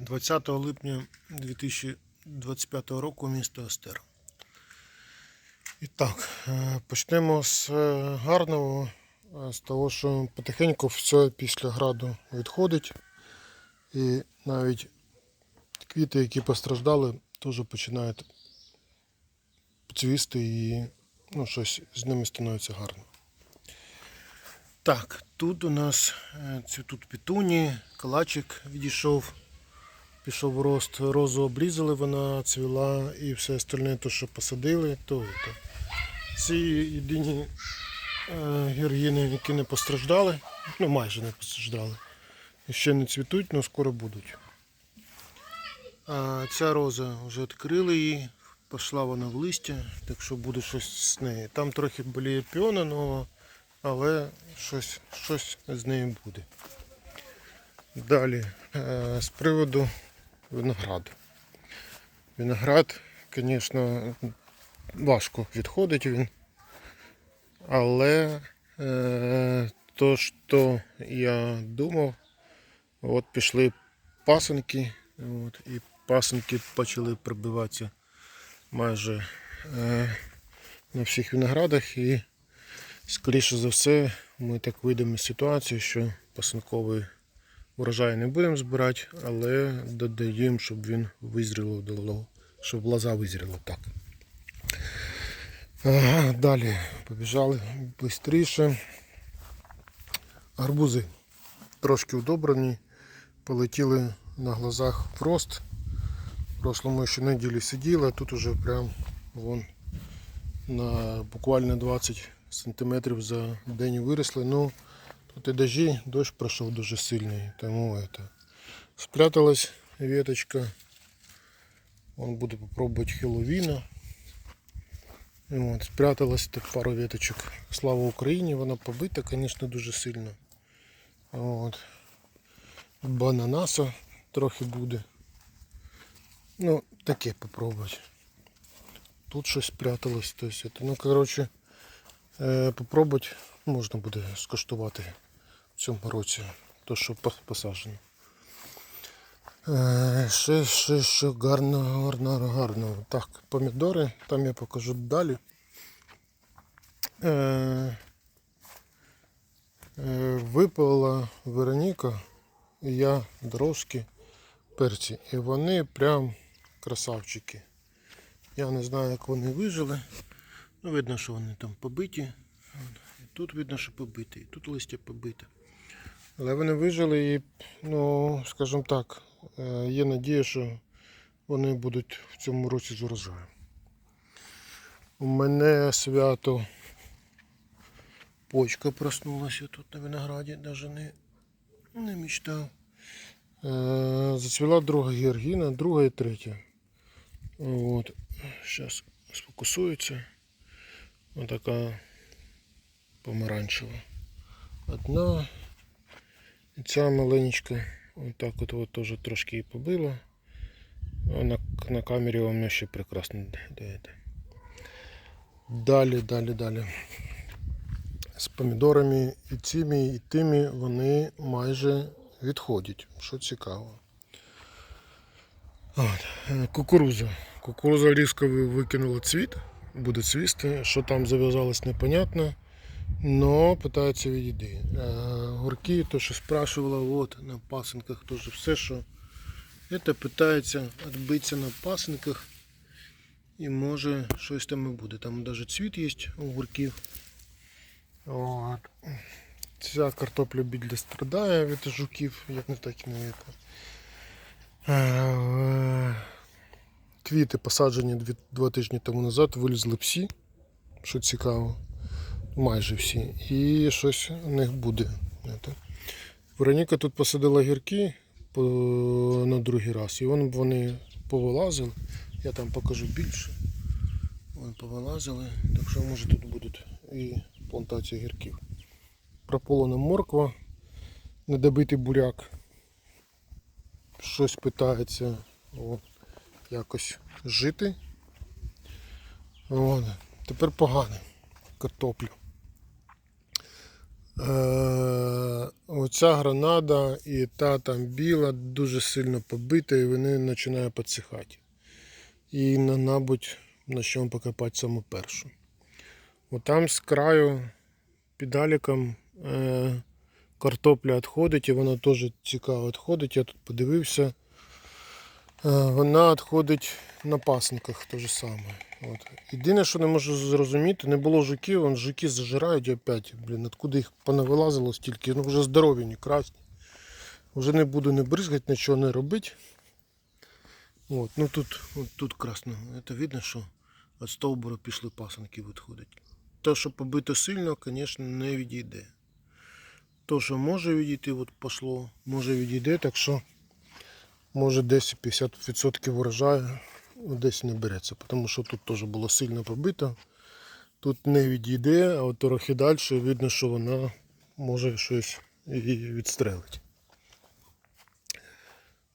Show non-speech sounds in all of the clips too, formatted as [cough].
20 липня 2025 року місто Остер. І так, е, почнемо з е, гарного, е, з того, що потихеньку все після граду відходить. І навіть квіти, які постраждали, теж починають цвісти і ну, щось з ними становиться гарно. Так, тут у нас цвітуть петуні, калачик відійшов, пішов рост, розу обрізали, вона цвіла і все остальне, то, що посадили, то, то. Ці єдині е, георгіни, які не постраждали, ну майже не постраждали. Ще не цвітуть, але скоро будуть. А ця роза вже відкрили її, пішла вона в листя, так що буде щось з нею. Там трохи боліє піона нова, але щось, щось з нею буде. Далі, е, з приводу винограду. Виноград, звісно, важко відходить він. Але е, то, що я думав, от пішли пасенки, от, і пасенки почали прибиватися майже е, на всіх виноградах. І скоріше за все ми так вийдемо з ситуації, що пасинковий урожай не будемо збирати, але додаємо, щоб він визріло, щоб лоза визріла так. Далі побіжали швидше. Гарбузи трошки удобрені, полетіли на глазах в рост. Прошлому ще неділі сиділи, а тут уже прям вон на буквально 20 сантиметрів за день виросли. Ну, тут і дожі, дощ пройшов дуже сильний, тому это. Спряталась веточка. Он буде попробувати хеллоуіна. От, спряталась тут пару веточок. Слава Україні, вона побита, звісно, дуже сильно. От. Бананаса трохи буде. Ну, таке попробувати. Тут щось спряталось. То есть, это, ну, коротше, е, попробувати можна буде скуштувати цьому році. То, що пос- посаджено. Е, ще, ще, ще гарно, гарно, гарно. Так, помідори, там я покажу далі. Е, е, випала Вероніка, я дрожки перці. І вони прям красавчики. Я не знаю, як вони вижили. Ну, видно, що вони там побиті. І тут видно, що побиті, і тут листя побите. Але вони вижили і, ну, скажімо так, е, є надія, що вони будуть в цьому році з урожаєм. У мене свято почка проснулася тут на винограді, навіть не, не мечтав. Е, Зацвіла друга георгіна, друга і третя. От. Зараз сфокусується. Ось така помаранчева. Одна. Ця маленечка. Отак от, от теж трошки її побила. На, на камері вам ще прекрасно даєте. Далі, далі, далі. З помідорами і цими, і тими вони майже відходять, що цікаво. От. Кукуруза. Кукуруза різко викинула цвіт, буде цвісти. Що там зав'язалось, непонятно. Но питаються відійти. Е, Гурки, то що спрашувала, от на пасинках теж все, що це питається відбитися на пасинках. І може щось там і буде. Там навіть цвіт є у гурків. От. Ця картопля більше страдає від жуків, як не так і не це. Е, Квіти посаджені два тижні тому назад, вилізли всі, що цікаво. Майже всі. І щось у них буде. Це. Вероніка тут посадила гірки на другий раз. І вон вони повилазили. Я там покажу більше. Вони повилазили. Так що може тут будуть і плантація гірків. Прополона морква, недобитий буряк. Щось питається о, якось жити. О, тепер погане картоплю. Е, оця гранада і та там біла дуже сильно побита і вони починають підсихати. І, мабуть, почнемо покопати саму першу. Отам з краю педаліком е, картопля відходить, і вона теж цікаво відходить. Я тут подивився. Е, вона відходить на пасинках те ж саме. От. Єдине, що не можу зрозуміти, не було жуків, вон жуки зажирають опять. Блін, откуда їх понавилазило стільки, ну вже здорові, не красні. Вже не буду не бризгати, нічого не робити. От, ну тут, от тут красно. Це видно, що від стовбура пішли пасинки відходять. Те, що побито сильно, звісно, не відійде. То, що може відійти, от пішло, може відійде, так що може десь 50% урожаю десь не береться, тому що тут теж було сильно побито. Тут не відійде, а от трохи далі видно, що вона може щось і відстрелить.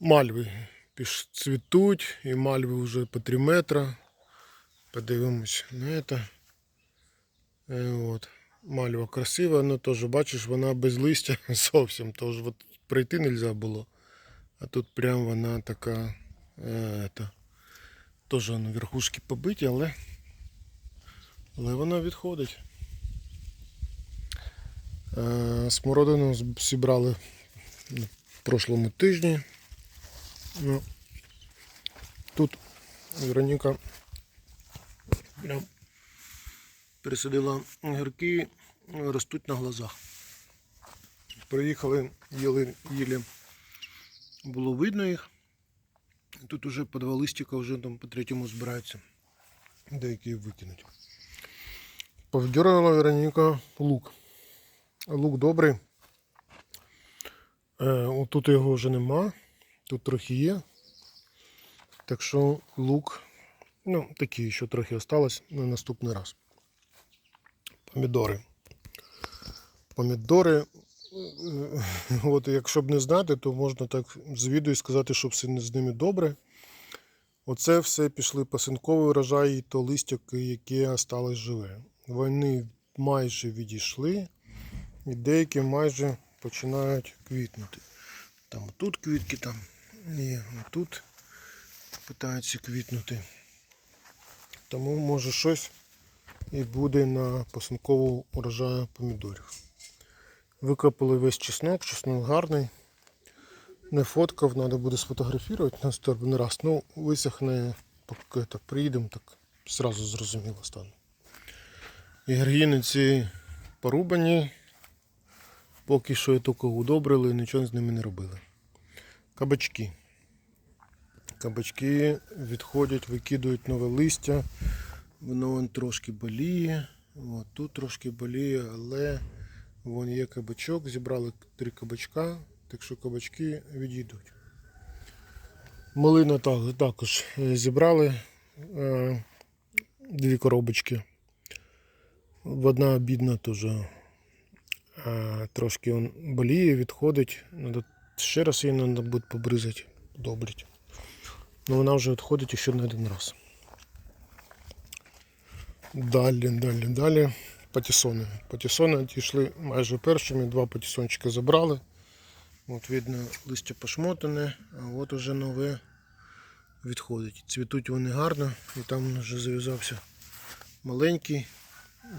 Мальви цвітуть, і мальви вже по 3 метри. Подивимось на це. Е, От. Мальва красива, але теж бачиш, вона без листя [laughs] зовсім. Тож от пройти не можна було. А тут прям вона така. Е, теж верхушки побиті, але, але вона відходить. Е, смородину зібрали на прошлому тижні. Ну, тут Вероніка прям пересадила огірки, ростуть на глазах. Приїхали, їли, їли, було видно їх. Тут уже по два листика вже там по третьому збираються. Деякі викинуть. Повдірнула Вероніка лук. Лук добрий. Е, тут його вже нема. Тут трохи є. Так що лук, ну, такий, що трохи осталось на наступний раз. Помідори. Помідори, [laughs] от якщо б не знати, то можна так з відео сказати, що все з ними добре. Оце все пішли пасинковий урожай і то листя, яке осталось живе. Вони майже відійшли, і деякі майже починають квітнути. Там тут квітки, там і тут питаються квітнути. Тому може щось і буде на пасинкову урожаю помідорів. Викопали весь чеснок, чеснок гарний. Не фоткав, треба буде сфотографувати наступний раз. Ну, висохне, поки так приїдемо, так зразу зрозуміло стане. І гергіниці порубані. Поки що я тільки удобрили, нічого з ними не робили. Кабачки. Кабачки відходять, викидують нове листя. Воно трошки боліє. От, тут трошки боліє, але вон є кабачок. Зібрали три кабачка, так що кабачки відійдуть. Малина так- також е, зібрали е, дві коробочки. Одна бідна теж е, трошки он боліє, відходить. Надо, ще раз її треба буде побризати, добрити. Ну вона вже відходить ще на один раз. Далі, далі, далі. Патісони. Патісони дійшли майже першими, два патісончика забрали. От видно, листя пошмотане, а от уже нове відходить. Цвітуть вони гарно, і там вже зав'язався маленький.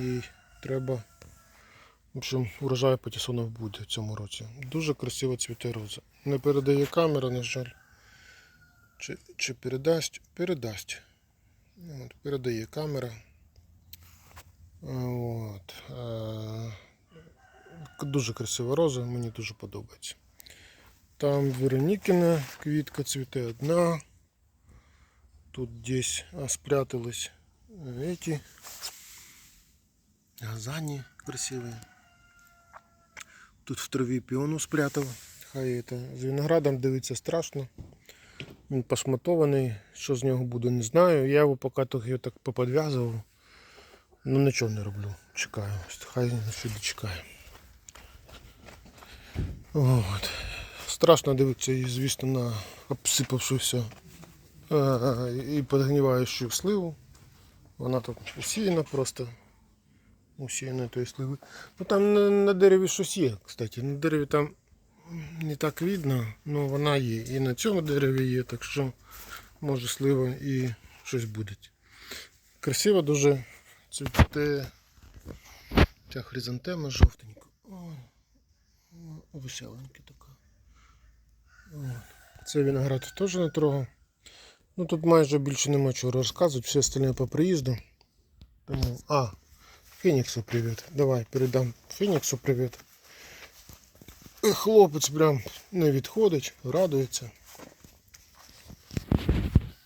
І треба, в общем, урожай патісонів буде в цьому році. Дуже красиво цвіте роза. Не передає камера, на жаль. Чи, чи передасть? Передасть. От, передає камера. От. Е, Дуже красива роза, мені дуже подобається. Там Веронікіна квітка цвіте одна. Тут десь спрятались эти газані красиві. Тут в траві піону спрятав. Хай это. З виноградом дивитися страшно. Він пошматований. Що з нього буде, не знаю. Я його поки його так поподв'язував. Ну нічого не роблю. Чекаю. Хай ще дочекає. От. Страшно дивитися і, звісно, на обсипавшуся і подгниваючу сливу. Вона тут усіяна просто. усіяної тої сливи. Ну там на дереві щось є, кстати. На дереві там не так видно, але вона є. І на цьому дереві є, так що може слива і щось буде. Красиво дуже цвіте ця хризантема жовтенька. Веселенька така. От. Це виноград теж не трогав. Ну тут майже більше нема чого розказувати, все остальне по приїзду. Тому... А, Феніксу привіт. Давай передам Феніксу привіт. Хлопець прям не відходить, радується.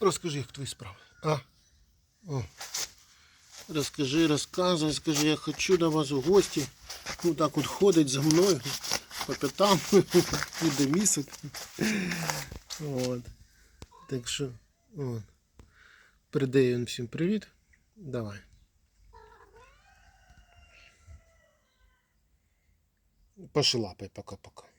Розкажи, як твої справи. А? О. Розкажи, розказуй, скажи, я хочу до вас у гості. Ну так от ходить за мною по п'ятам, [laughs] буде місяць. От. Так що, от. Їм всім привіт. Давай. Пошилапай, пока-пока.